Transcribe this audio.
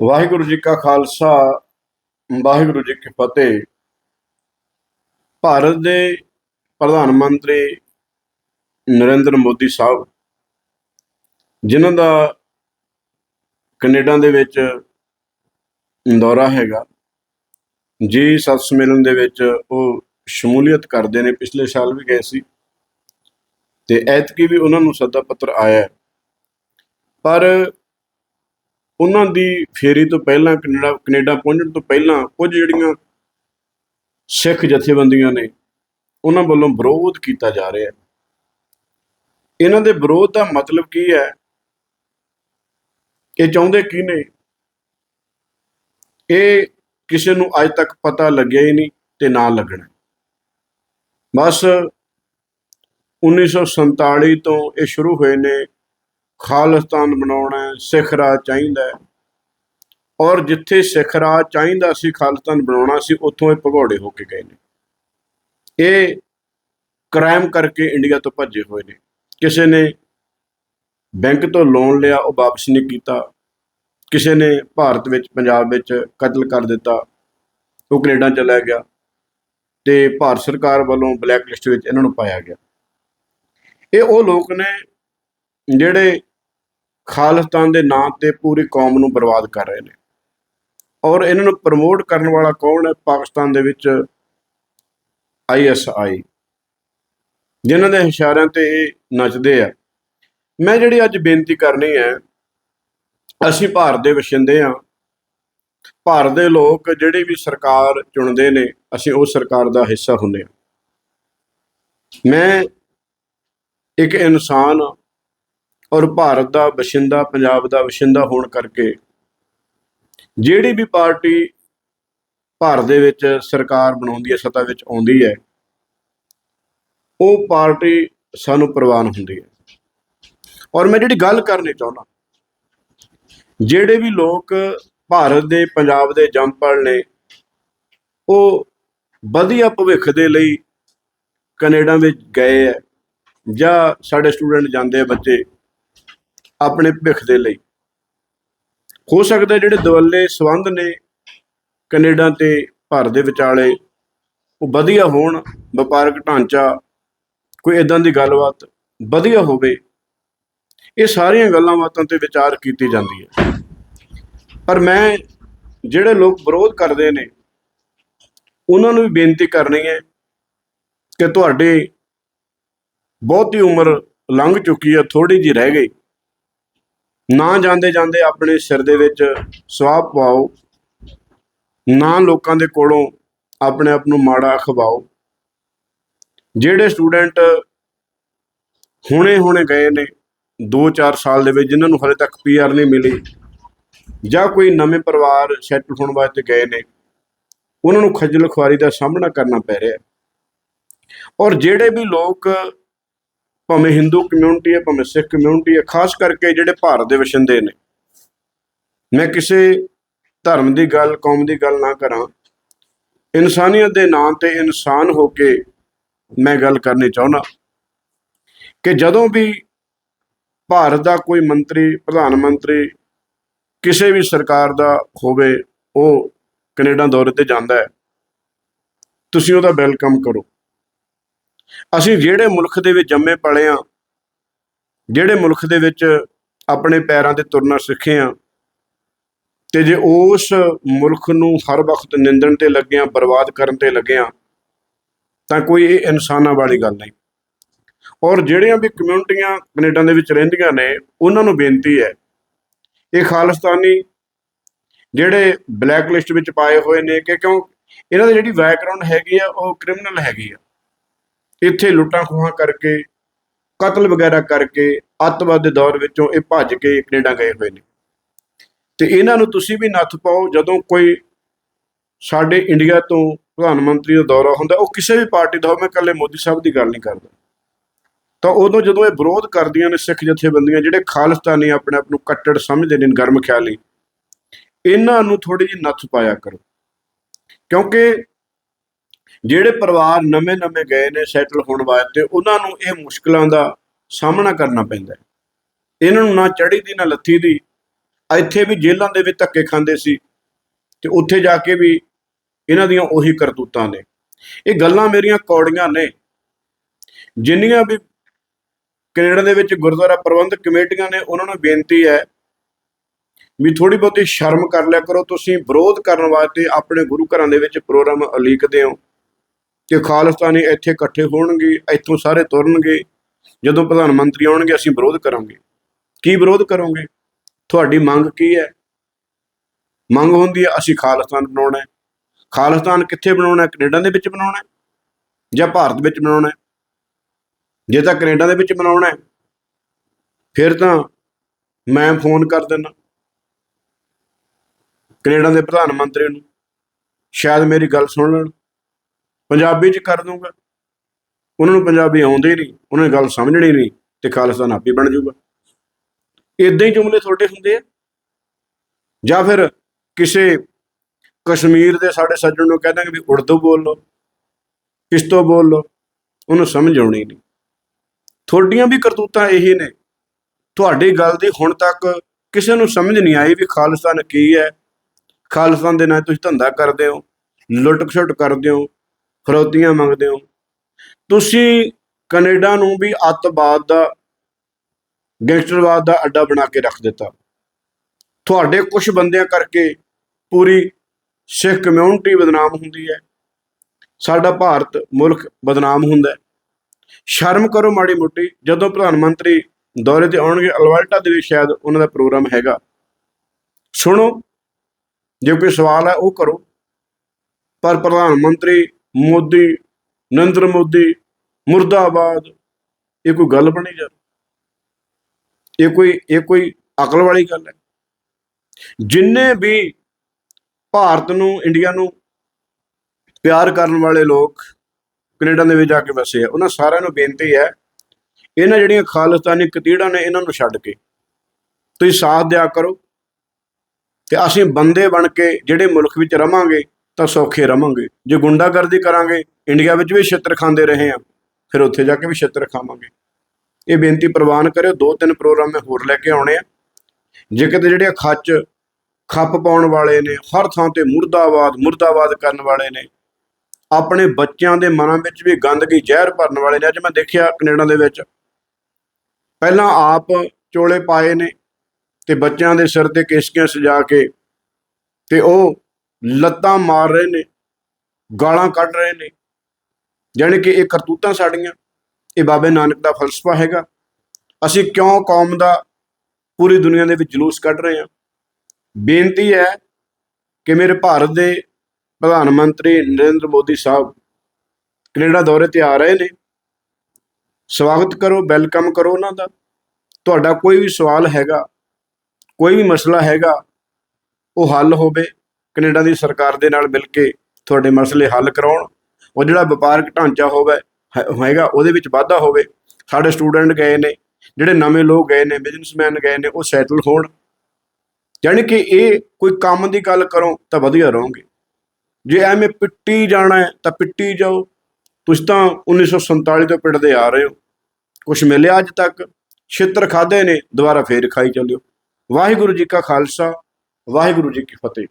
ਵਾਹਿਗੁਰੂ ਜੀ ਕਾ ਖਾਲਸਾ, ਵਾਹਿਗੁਰੂ ਜੀ ਕੀ ਫਤਿਹ। ਭਾਰਤ ਦੇ ਪ੍ਰਧਾਨ ਮੰਤਰੀ ਨਰਿੰਦਰ ਮੋਦੀ ਸਾਹਿਬ, ਜਿਨ੍ਹਾਂ ਦਾ ਕੈਨੇਡਾ ਦੇ ਵਿੱਚ ਦੌਰਾ ਹੈਗਾ, ਜੀ ਸਤ ਸੰਮੇਲਨ ਦੇ ਵਿੱਚ ਉਹ ਸ਼ਮੂਲੀਅਤ ਕਰਦੇ ਨੇ, ਪਿਛਲੇ ਸਾਲ ਵੀ ਗਏ ਸੀ। ਤੇ ਐਤਕੀ ਵੀ ਉਹਨਾਂ ਨੂੰ ਸੱਦਾ ਪੱਤਰ ਆਇਆ ਪਰ ਉਹਨਾਂ ਦੀ ਫੇਰੀ ਤੋਂ ਪਹਿਲਾਂ ਕੈਨੇਡਾ ਕੈਨੇਡਾ ਪਹੁੰਚਣ ਤੋਂ ਪਹਿਲਾਂ ਕੁਝ ਜਿਹੜੀਆਂ ਸਿੱਖ ਜਥੇਬੰਦੀਆਂ ਨੇ, ਉਹਨਾਂ ਵੱਲੋਂ ਵਿਰੋਧ ਕੀਤਾ ਜਾ ਰਿਹਾ ਹੈ। ਇਹਨਾਂ ਦੇ ਵਿਰੋਧ ਦਾ ਮਤਲਬ ਕੀ ਹੈ? ਇਹ ਚਾਹੁੰਦੇ ਕੀ ਨੇ? ਇਹ ਕਿਸੇ ਨੂੰ ਅੱਜ ਤੱਕ ਪਤਾ ਲੱਗਿਆ ਹੀ ਨਹੀਂ ਤੇ ਨਾ ਲੱਗਣਾ। ਬਸ 1947 ਤੋਂ ਇਹ ਸ਼ੁਰੂ ਹੋਏ ਨੇ। ਖਾਲਿਸਤਾਨ ਬਣਾਉਣਾ ਸਿੱਖ ਰਾਜ ਚਾਹੀਦਾ ਔਰ ਜਿੱਥੇ ਸਿੱਖ ਰਾਜ ਚਾਹੀਦਾ ਸੀ, ਖਾਲਿਸਤਾਨ ਬਣਾਉਣਾ ਸੀ, ਉੱਥੋਂ ਇਹ ਭਗੌੜੇ ਹੋ ਕੇ ਗਏ ਨੇ। ਇਹ ਕ੍ਰਾਈਮ ਕਰਕੇ ਇੰਡੀਆ ਤੋਂ ਭੱਜੇ ਹੋਏ ਨੇ। ਕਿਸੇ ਨੇ ਬੈਂਕ ਤੋਂ ਲੋਨ ਲਿਆ, ਉਹ ਵਾਪਸ ਨਹੀਂ ਕੀਤਾ। ਕਿਸੇ ਨੇ ਭਾਰਤ ਵਿੱਚ, ਪੰਜਾਬ ਵਿੱਚ ਕਤਲ ਕਰ ਦਿੱਤਾ। ਉਹ ਕੈਨੇਡਾ ਚਲਾ ਗਿਆ ਤੇ ਭਾਰਤ ਸਰਕਾਰ ਵੱਲੋਂ ਬਲੈਕ ਲਿਸਟ ਵਿੱਚ ਇਹਨਾਂ ਨੂੰ ਪਾਇਆ ਗਿਆ। ਇਹ ਉਹ ਲੋਕ ਨੇ ਜਿਹੜੇ ਖਾਲਿਸਤਾਨ ਦੇ ਨਾਂ ਤੇ ਪੂਰੀ ਕੌਮ ਨੂੰ ਬਰਬਾਦ ਕਰ ਰਹੇ ਨੇ। ਔਰ ਇਹਨਾਂ ਨੂੰ ਪ੍ਰਮੋਟ ਕਰਨ ਵਾਲਾ ਕੌਣ ਹੈ? ਪਾਕਿਸਤਾਨ ਦੇ ਵਿੱਚ ਆਈਐਸਆਈ ਜਿਨ੍ਹਾਂ ਦੇ ਇਸ਼ਾਰਿਆਂ ਤੇ ਇਹ ਨੱਚਦੇ ਆ। ਮੈਂ ਜਿਹੜੀ ਅੱਜ ਬੇਨਤੀ ਕਰਨੀ ਹੈ, ਅਸੀਂ ਭਾਰਤ ਦੇ ਵਸਿੰਦੇ ਆ ਭਾਰਤ ਦੇ ਲੋਕ ਜਿਹੜੀ ਵੀ ਸਰਕਾਰ ਚੁਣਦੇ ਨੇ, ਅਸੀਂ ਉਹ ਸਰਕਾਰ ਦਾ ਹਿੱਸਾ ਹੁੰਦੇ ਆ ਮੈਂ ਇੱਕ ਇਨਸਾਨ ਔਰ ਭਾਰਤ ਦਾ ਵਸਿੰਦਾ, ਪੰਜਾਬ ਦਾ ਵਸਿੰਦਾ ਹੋਣ ਕਰਕੇ ਜਿਹੜੀ ਵੀ ਪਾਰਟੀ ਭਾਰਤ ਦੇ ਵਿੱਚ ਸਰਕਾਰ ਬਣਾਉਂਦੀ ਹੈ, ਸੱਤਾ ਵਿੱਚ ਆਉਂਦੀ ਹੈ, ਉਹ ਪਾਰਟੀ ਸਾਨੂੰ ਪ੍ਰਵਾਨ ਹੁੰਦੀ ਹੈ। ਔਰ ਮੈਂ ਜਿਹੜੀ ਗੱਲ ਕਰਨੀ ਚਾਹੁੰਦਾ, ਜਿਹੜੇ ਵੀ ਲੋਕ ਭਾਰਤ ਦੇ, ਪੰਜਾਬ ਦੇ ਜੰਮਪਲ ਨੇ, ਉਹ ਵਧੀਆ ਭਵਿੱਖ ਦੇ ਲਈ ਕੈਨੇਡਾ ਵਿੱਚ ਗਏ ਹੈ ਜਾਂ ਸਾਡੇ ਸਟੂਡੈਂਟ ਜਾਂਦੇ ਆ ਬੱਚੇ ਆਪਣੇ ਭਵਿੱਖ ਦੇ ਲਈ। ਹੋ ਸਕਦਾ ਜਿਹੜੇ ਦਵੱਲੇ ਸੰਬੰਧ ਨੇ ਕੈਨੇਡਾ ਤੇ ਭਾਰਤ ਦੇ ਵਿਚਾਲੇ, ਉਹ ਵਧੀਆ ਹੋਣ, ਵਪਾਰਕ ਢਾਂਚਾ, ਕੋਈ ਇਦਾਂ ਦੀ ਗੱਲਬਾਤ ਵਧੀਆ ਹੋਵੇ, ਇਹ ਸਾਰੀਆਂ ਗੱਲਾਂ ਬਾਤਾਂ ਤੇ ਵਿਚਾਰ ਕੀਤੀ ਜਾਂਦੀ ਹੈ। ਪਰ ਮੈਂ, ਜਿਹੜੇ ਲੋਕ ਵਿਰੋਧ ਕਰਦੇ ਨੇ, ਉਹਨਾਂ ਨੂੰ ਵੀ ਬੇਨਤੀ ਕਰਨੀ ਹੈ ਕਿ ਤੁਹਾਡੇ ਬਹੁਤੀ ਉਮਰ ਲੰਘ ਚੁੱਕੀ ਹੈ ਥੋੜੀ ਜੀ ਰਹਿ ਗਈ। ਨਾ ਜਾਂਦੇ ਜਾਂਦੇ ਆਪਣੇ ਸਿਰ ਦੇ ਵਿੱਚ ਸਵਾਹ ਪਾਓ ਨਾ ਲੋਕਾਂ ਦੇ ਕੋਲੋਂ ਆਪਣੇ ਆਪ ਨੂੰ ਮਾੜਾ ਖਵਾਓ। ਜਿਹੜੇ ਸਟੂਡੈਂਟ ਹੁਣੇ ਹੁਣੇ ਗਏ ਨੇ 2-4 ਸਾਲ ਦੇ ਵਿੱਚ, ਜਿਨ੍ਹਾਂ ਨੂੰ ਹਲੇ ਤੱਕ ਪੀਆਰ ਨਹੀਂ ਮਿਲੀ, ਜਾਂ ਕੋਈ ਨਵੇਂ ਪਰਿਵਾਰ ਸੈਟਲ ਹੋਣ ਵਾਸਤੇ ਗਏ ਨੇ, ਉਹਨਾਂ ਨੂੰ ਖੱਜਲ ਖੁਆਰੀ ਦਾ ਸਾਹਮਣਾ ਕਰਨਾ ਪੈ ਰਿਹਾ। ਔਰ ਜਿਹੜੇ ਵੀ ਲੋਕ ਭਾਵੇਂ ਹਿੰਦੂ ਕਮਿਊਨਿਟੀ ਹੈ, ਭਾਵੇਂ ਸਿੱਖ ਕਮਿਊਨਿਟੀ ਹੈ, ਖਾਸ ਕਰਕੇ ਜਿਹੜੇ ਭਾਰਤ ਦੇ ਵਸਿੰਦੇ ਨੇ। ਮੈਂ ਕਿਸੇ ਧਰਮ ਦੀ ਗੱਲ, ਕੌਮ ਦੀ ਗੱਲ ਨਾ ਕਰਾਂ। ਇਨਸਾਨੀਅਤ ਦੇ ਨਾਂ ਤੇ ਇਨਸਾਨ ਹੋ ਕੇ ਮੈਂ ਗੱਲ ਕਰਨੀ ਚਾਹੁੰਦਾ ਕਿ ਜਦੋਂ ਵੀ ਭਾਰਤ ਦਾ ਕੋਈ ਮੰਤਰੀ, ਪ੍ਰਧਾਨ ਮੰਤਰੀ ਕਿਸੇ ਵੀ ਸਰਕਾਰ ਦਾ ਹੋਵੇ, ਉਹ ਕੈਨੇਡਾ ਦੌਰੇ ਤੇ ਜਾਂਦਾ ਹੈ। ਤੁਸੀਂ ਉਹਦਾ ਵੈਲਕਮ ਕਰੋ। ਅਸੀਂ ਜਿਹੜੇ ਮੁਲਕ ਦੇ ਵਿੱਚ ਜੰਮੇ ਪਲੇ ਆ, ਜਿਹੜੇ ਮੁਲਕ ਦੇ ਵਿੱਚ ਆਪਣੇ ਪੈਰਾਂ ਤੇ ਤੁਰਨਾ ਸਿੱਖੇ ਆ, ਤੇ ਜੇ ਉਸ ਮੁਲਕ ਨੂੰ ਹਰ ਵਕਤ ਨਿੰਦਣ ਤੇ ਲੱਗਿਆਂ ਬਰਬਾਦ ਕਰਨ ਤੇ ਲੱਗੇ ਤਾਂ ਕੋਈ ਇਹ ਇਨਸਾਨਾਂ ਵਾਲੀ ਗੱਲ ਨਹੀਂ। ਔਰ ਜਿਹੜੀਆਂ ਵੀ ਕਮਿਊਨਿਟੀਆਂ ਕੈਨੇਡਾ ਦੇ ਵਿੱਚ ਰਹਿੰਦੀਆਂ ਨੇ, ਉਹਨਾਂ ਨੂੰ ਬੇਨਤੀ ਹੈ, ਇਹ ਖਾਲਿਸਤਾਨੀ ਜਿਹੜੇ ਬਲੈਕ ਲਿਸਟ ਵਿੱਚ ਪਾਏ ਹੋਏ ਨੇ ਕਿ ਕਿਉਂ, ਇਹਨਾਂ ਦੀ ਜਿਹੜੀ ਬੈਕਗ੍ਰਾਉਂਡ ਹੈਗੀ ਆ, ਉਹ ਕ੍ਰਿਮੀਨਲ ਹੈਗੀ ਆ। ਇੱਥੇ ਲੁੱਟਾਂ ਖੋਹਾਂ ਕਰਕੇ, ਕਤਲ ਵਗੈਰਾ ਕਰਕੇ, ਅੱਤਵਾਦ ਦੇ ਦੌਰ ਵਿੱਚੋਂ ਇਹ ਭੱਜ ਕੇ ਕੈਨੇਡਾ ਗਏ ਹੋਏ ਨੇ। ਤੇ ਇਹਨਾਂ ਨੂੰ ਤੁਸੀਂ ਵੀ ਨੱਥ ਪਾਓ, ਜਦੋਂ ਕੋਈ ਸਾਡੇ ਇੰਡੀਆ ਤੋਂ ਪ੍ਰਧਾਨ ਮੰਤਰੀ ਦਾ ਦੌਰਾ ਹੁੰਦਾ, ਉਹ ਕਿਸੇ ਵੀ ਪਾਰਟੀ ਦਾ ਹੋਵੇ, ਮੈਂ ਇਕੱਲੇ ਮੋਦੀ ਸਾਹਿਬ ਦੀ ਗੱਲ ਨਹੀਂ ਕਰਦਾ। ਤਾਂ ਉਦੋਂ ਜਦੋਂ ਇਹ ਵਿਰੋਧ ਕਰਦੀਆਂ ਨੇ ਸਿੱਖ ਜਥੇਬੰਦੀਆਂ, ਜਿਹੜੇ ਖਾਲਿਸਤਾਨੀ ਆਪਣੇ ਆਪ ਨੂੰ ਕੱਟੜ ਸਮਝਦੇ ਨੇ ਗਰਮ ਖਿਆਲੀ, ਇਹਨਾਂ ਨੂੰ ਥੋੜੀ ਜਿਹੀ ਨੱਥ ਪਾਇਆ ਕਰੋ। ਕਿਉਂਕਿ ਜਿਹੜੇ ਪਰਿਵਾਰ ਨਵੇਂ-ਨਵੇਂ ਗਏ ਨੇ ਸੈਟਲ ਹੋਣ ਵਾਸਤੇ, ਉਹਨਾਂ ਨੂੰ ਇਹ ਮੁਸ਼ਕਲਾਂ ਦਾ ਸਾਹਮਣਾ ਕਰਨਾ ਪੈਂਦਾ ਹੈ। ਇਹਨਾਂ ਨੂੰ ਨਾ ਚੜੀ ਦੀ, ਨਾ ਲੱਥੀ ਦੀ। ਇੱਥੇ ਵੀ ਜੇਲ੍ਹਾਂ ਦੇ ਵਿੱਚ ਧੱਕੇ ਖਾਂਦੇ ਸੀ ਤੇ ਉੱਥੇ ਜਾ ਕੇ ਵੀ ਇਹਨਾਂ ਦੀਆਂ ਉਹੀ ਕਰਤੂਤਾਂ ਨੇ। ਇਹ ਗੱਲਾਂ ਮੇਰੀਆਂ ਕੌੜੀਆਂ ਨੇ। ਜਿੰਨੀਆਂ ਵੀ ਕੈਨੇਡਾ ਦੇ ਵਿੱਚ ਗੁਰਦੁਆਰਾ ਪ੍ਰਬੰਧਕ ਕਮੇਟੀਆਂ ਨੇ, ਉਹਨਾਂ ਨੂੰ ਬੇਨਤੀ ਹੈ ਵੀ ਥੋੜੀ ਬਹੁਤੀ ਸ਼ਰਮ ਕਰ ਲਿਆ ਕਰੋ। ਤੁਸੀਂ ਵਿਰੋਧ ਕਰਨ ਵਾਸਤੇ ਆਪਣੇ ਗੁਰੂ ਘਰਾਂ ਦੇ ਵਿੱਚ ਪ੍ਰੋਗਰਾਮ ਉਲੀਕਦੇ ਹੋ। ਕਿ ਖਾਲਿਸਤਾਨੀ ਇੱਥੇ ਇਕੱਠੇ ਹੋਣਗੇ, ਇੱਥੋਂ ਸਾਰੇ ਤੁਰਨਗੇ। ਜਦੋਂ ਪ੍ਰਧਾਨ ਮੰਤਰੀ ਆਉਣਗੇ, ਅਸੀਂ ਵਿਰੋਧ ਕਰਾਂਗੇ। ਕੀ ਵਿਰੋਧ ਕਰੋਗੇ? ਤੁਹਾਡੀ ਮੰਗ ਕੀ ਹੈ? ਮੰਗ ਹੁੰਦੀ ਹੈ, ਅਸੀਂ ਖਾਲਿਸਤਾਨ ਬਣਾਉਣਾ ਹੈ। ਖਾਲਿਸਤਾਨ ਕਿੱਥੇ ਬਣਾਉਣਾ ਹੈ? ਕੈਨੇਡਾ ਦੇ ਵਿੱਚ ਬਣਾਉਣਾ ਹੈ? ਜਾਂ ਭਾਰਤ ਵਿੱਚ ਬਣਾਉਣਾ ਹੈ? ਜੇ ਤਾਂ ਕੈਨੇਡਾ ਦੇ ਵਿੱਚ ਬਣਾਉਣਾ ਹੈ, ਫਿਰ ਤਾਂ ਮੈਂ ਫੋਨ ਕਰ ਦਿੰਦਾ। ਕੈਨੇਡਾ ਦੇ ਪ੍ਰਧਾਨ ਮੰਤਰੀ ਨੂੰ। ਸ਼ਾਇਦ ਮੇਰੀ ਗੱਲ ਸੁਣ ਲੈਣ। ਪੰਜਾਬੀ ਚ ਕਰ ਦੂੰਗਾ ਉਹਨਾਂ ਨੂੰ ਪੰਜਾਬੀ ਆਉਂਦੀ ਨਹੀਂ, ਉਹਨਾਂ ਨੇ ਗੱਲ ਸਮਝਣੀ ਨਹੀਂ ਤੇ ਖਾਲਿਸਤਾਨ ਆਪੇ ਬਣ ਜਾਊਗਾ। ਇਦਾਂ ਹੀ ਜੁਮਲੇ ਤੁਹਾਡੇ ਹੁੰਦੇ ਆ। ਜਾਂ ਫਿਰ ਕਿਸੇ ਕਸ਼ਮੀਰ ਦੇ ਸਾਡੇ ਸੱਜਣ ਨੂੰ ਕਹਿ ਦਾਂਗੇ ਵੀ ਉਰਦੂ ਬੋਲ ਲਓ, ਕਿਸ਼ਤੋ ਬੋਲ ਲਓ, ਉਹਨੂੰ ਸਮਝ ਆਉਣੀ ਨਹੀਂ। ਤੁਹਾਡੀਆਂ ਵੀ ਕਰਤੂਤਾਂ ਇਹੀ ਨੇ। ਤੁਹਾਡੀ ਗੱਲ ਦੀ ਹੁਣ ਤੱਕ ਕਿਸੇ ਨੂੰ ਸਮਝ ਨਹੀਂ ਆਈ ਵੀ ਖਾਲਿਸਤਾਨ ਕੀ ਹੈ। ਖਾਲਿਸਤਾਨ ਦੇ ਨਾਲ ਤੁਸੀਂ ਧੰਦਾ ਕਰਦੇ ਹੋ ਲੁੱਟ ਖਸੁੱਟ ਕਰਦੇ ਹੋ ਫਰੌਤੀਆਂ ਮੰਗਦੇ ਹੋ। ਤੁਸੀਂ ਕੈਨੇਡਾ ਨੂੰ ਵੀ ਅੱਤਵਾਦ ਦਾ, ਗੈਂਗਸਟਰਵਾਦ ਦਾ ਅੱਡਾ ਬਣਾ ਕੇ ਰੱਖ ਦਿੱਤਾ। ਤੁਹਾਡੇ ਕੁਝ ਬੰਦਿਆਂ ਕਰਕੇ ਪੂਰੀ ਸਿੱਖ ਕਮਿਊਨਿਟੀ ਬਦਨਾਮ ਹੁੰਦੀ ਹੈ। ਸਾਡਾ ਭਾਰਤ ਮੁਲਕ ਬਦਨਾਮ ਹੁੰਦਾ ਹੈ। ਸ਼ਰਮ ਕਰੋ ਮਾੜੀ ਮੋਟੀ, ਜਦੋਂ ਪ੍ਰਧਾਨ ਮੰਤਰੀ ਦੌਰੇ ਤੇ ਆਉਣਗੇ ਅਲਬਰਟਾ ਦੇ ਵਿੱਚ ਸ਼ਾਇਦ ਉਹਨਾਂ ਦਾ ਪ੍ਰੋਗਰਾਮ ਹੈਗਾ। ਸੁਣੋ, ਜੇ ਕੋਈ ਸਵਾਲ ਹੈ ਉਹ ਕਰੋ। ਪਰ ਪ੍ਰਧਾਨ ਮੰਤਰੀ ਮੋਦੀ, ਨਰਿੰਦਰ ਮੋਦੀ, ਮੁਰਦਾਬਾਦ। ਇਹ ਕੋਈ ਗੱਲ ਬਣੀ ਜਾ? ਇਹ ਕੋਈ ਇਹ ਕੋਈ ਅਕਲ ਵਾਲੀ ਗੱਲ ਹੈ? ਜਿੰਨੇ ਵੀ ਭਾਰਤ ਨੂੰ, ਇੰਡੀਆ ਨੂੰ ਪਿਆਰ ਕਰਨ ਵਾਲੇ ਲੋਕ ਕੈਨੇਡਾ ਦੇ ਵਿੱਚ ਜਾ ਕੇ ਵਸੇ ਆ, ਉਹਨਾਂ ਸਾਰਿਆਂ ਨੂੰ ਬੇਨਤੀ ਹੈ, ਇਹਨਾਂ ਜਿਹੜੀਆਂ ਖਾਲਿਸਤਾਨੀ ਕਤੀੜਾਂ ਨੇ, ਇਹਨਾਂ ਨੂੰ ਛੱਡ ਕੇ। ਤੁਸੀਂ ਸਾਥ ਦਿਆ ਕਰੋ ਤੇ ਅਸੀਂ ਬੰਦੇ ਬਣ ਕੇ ਜਿਹੜੇ ਮੁਲਕ ਵਿੱਚ ਰਵਾਂਗੇ ਤਾਂ ਸੌਖੇ ਰਵਾਂਗੇ। ਜੇ ਗੁੰਡਾਗਰਦੀ ਕਰਾਂਗੇ, ਇੰਡੀਆ ਵਿੱਚ ਵੀ ਛਿੱਤਰ ਖਾਂਦੇ ਰਹੇ ਆ ਫਿਰ ਉੱਥੇ ਜਾ ਕੇ ਵੀ ਛਿੱਤਰ ਖਾਵਾਂਗੇ। ਇਹ ਬੇਨਤੀ ਪ੍ਰਵਾਨ ਕਰਿਓ, ਦੋ ਤਿੰਨ ਪ੍ਰੋਗਰਾਮ ਮੈਂ ਹੋਰ ਲੈ ਕੇ ਆਉਣੇ ਆ। ਜੇ ਕਿਤੇ ਜਿਹੜੇ ਖੱਚ, ਖੱਪ ਪਾਉਣ ਵਾਲੇ ਨੇ, ਹਰ ਥਾਂ ਤੇ ਮੁਰਦਾਬਾਦ ਮੁਰਦਾਬਾਦ ਕਰਨ ਵਾਲੇ ਨੇ, ਆਪਣੇ ਬੱਚਿਆਂ ਦੇ ਮਨਾਂ ਵਿੱਚ ਵੀ ਗੰਦਗੀ ਜ਼ਹਿਰ ਭਰਨ ਵਾਲੇ ਨੇ, ਅੱਜ ਮੈਂ ਦੇਖਿਆ ਕੈਨੇਡਾ ਦੇ ਵਿੱਚ। ਪਹਿਲਾਂ ਆਪ ਚੋਲੇ ਪਾਏ ਨੇ ਤੇ ਬੱਚਿਆਂ ਦੇ ਸਿਰ ਤੇ ਕੇਸਕੀਆਂ ਸਜਾ ਕੇ ਤੇ ਉਹ ਲੱਤਾਂ ਮਾਰ ਰਹੇ ਨੇ, ਗਾਲਾਂ ਕੱਢ ਰਹੇ ਨੇ। ਜਾਣੀ ਕਿ ਇਹ ਕਰਤੂਤਾਂ ਸਾਡੀਆਂ, ਇਹ ਬਾਬੇ ਨਾਨਕ ਦਾ ਫਲਸਫਾ ਹੈਗਾ। ਅਸੀਂ ਕਿਉਂ ਕੌਮ ਦਾ ਪੂਰੀ ਦੁਨੀਆ ਦੇ ਵਿੱਚ ਜਲੂਸ ਕੱਢ ਰਹੇ ਹਾਂ? ਬੇਨਤੀ ਹੈ ਕਿ ਮੇਰੇ ਭਾਰਤ ਦੇ ਪ੍ਰਧਾਨ ਮੰਤਰੀ ਨਰਿੰਦਰ ਮੋਦੀ ਸਾਹਿਬ ਕੈਨੇਡਾ ਦੌਰੇ ਤੇ ਆ ਰਹੇ ਨੇ। ਸਵਾਗਤ ਕਰੋ, ਵੈਲਕਮ ਕਰੋ ਉਹਨਾਂ ਦਾ। ਤੁਹਾਡਾ ਕੋਈ ਵੀ ਸਵਾਲ ਹੈਗਾ, ਕੋਈ ਵੀ ਮਸਲਾ ਹੈਗਾ, ਉਹ ਹੱਲ ਹੋਵੇ। ਕੈਨੇਡਾ ਦੀ ਸਰਕਾਰ ਦੇ ਨਾਲ ਮਿਲ ਕੇ ਤੁਹਾਡੇ ਮਸਲੇ ਹੱਲ ਕਰਾਉਣ, ਉਹ ਜਿਹੜਾ ਵਪਾਰਕ ਢਾਂਚਾ ਹੋਵੇ, ਹੈ- ਹੋਏਗਾ, ਉਹਦੇ ਵਿੱਚ ਵਾਧਾ ਹੋਵੇ, ਸਾਡੇ ਸਟੂਡੈਂਟ ਗਏ ਨੇ, ਜਿਹੜੇ ਨਵੇਂ ਲੋਕ ਗਏ ਨੇ ਬਿਜ਼ਨਸਮੈਨ ਗਏ ਨੇ, ਉਹ ਸੈਟਲ ਹੋਣ। ਯਾਨੀ ਕਿ ਇਹ ਕੋਈ ਕੰਮ ਦੀ ਗੱਲ ਕਰੋ, ਤਾਂ ਵਧੀਆ ਰਹੋਗੇ। ਜੇ ਐਵੇਂ ਪਿੱਟੀ ਜਾਣਾ ਹੈ, ਤਾਂ ਪਿੱਟੀ ਜਾਓ। ਤੁਸੀਂ ਤਾਂ 1947 ਤੋਂ ਪਿੱਟਦੇ ਆ ਰਹੇ ਹੋ। ਕੁਝ ਮਿਲਿਆ ਅੱਜ ਤੱਕ, ਛਿੱਤਰ ਖਾਦੇ ਨੇ, ਦੁਬਾਰਾ ਫੇਰ ਖਾਈ ਚੱਲਿਓ ਵਾਹਿਗੁਰੂ ਜੀ ਕਾ ਖਾਲਸਾ, ਵਾਹਿਗੁਰੂ ਜੀ ਕੀ ਫਤਿਹ।